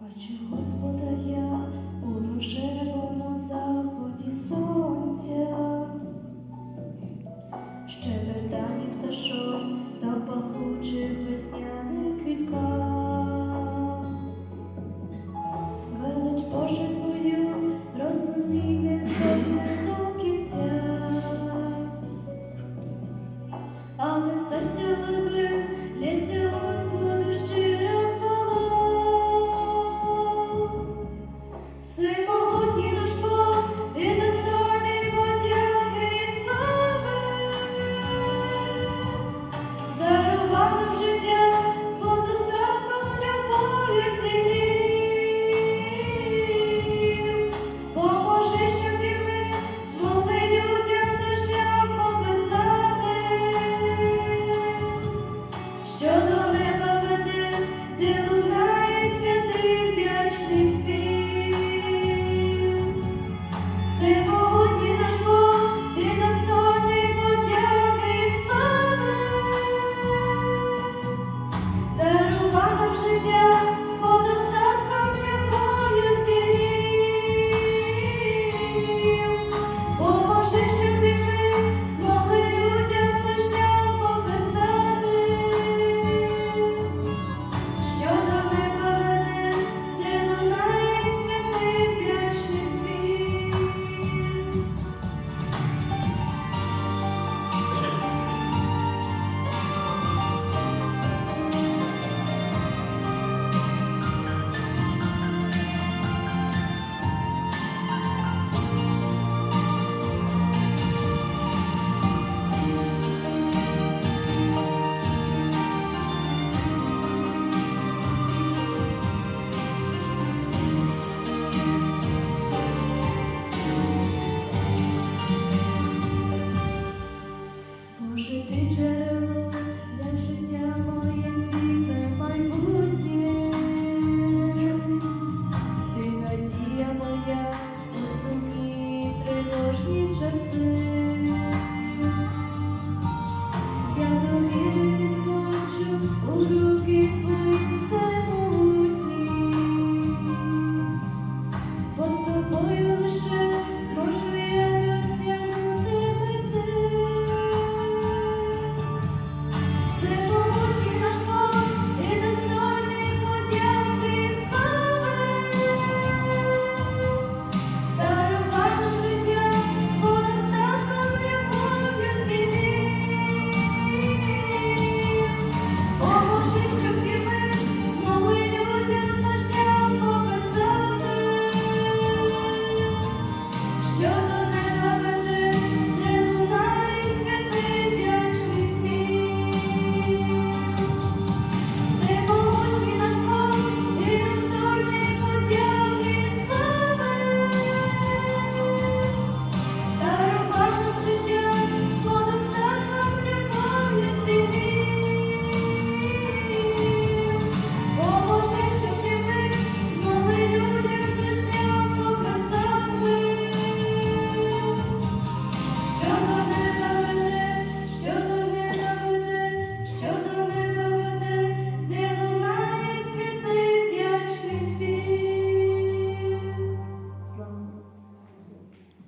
Бачу Господа я у рожевому заході сонця, щебетані пташок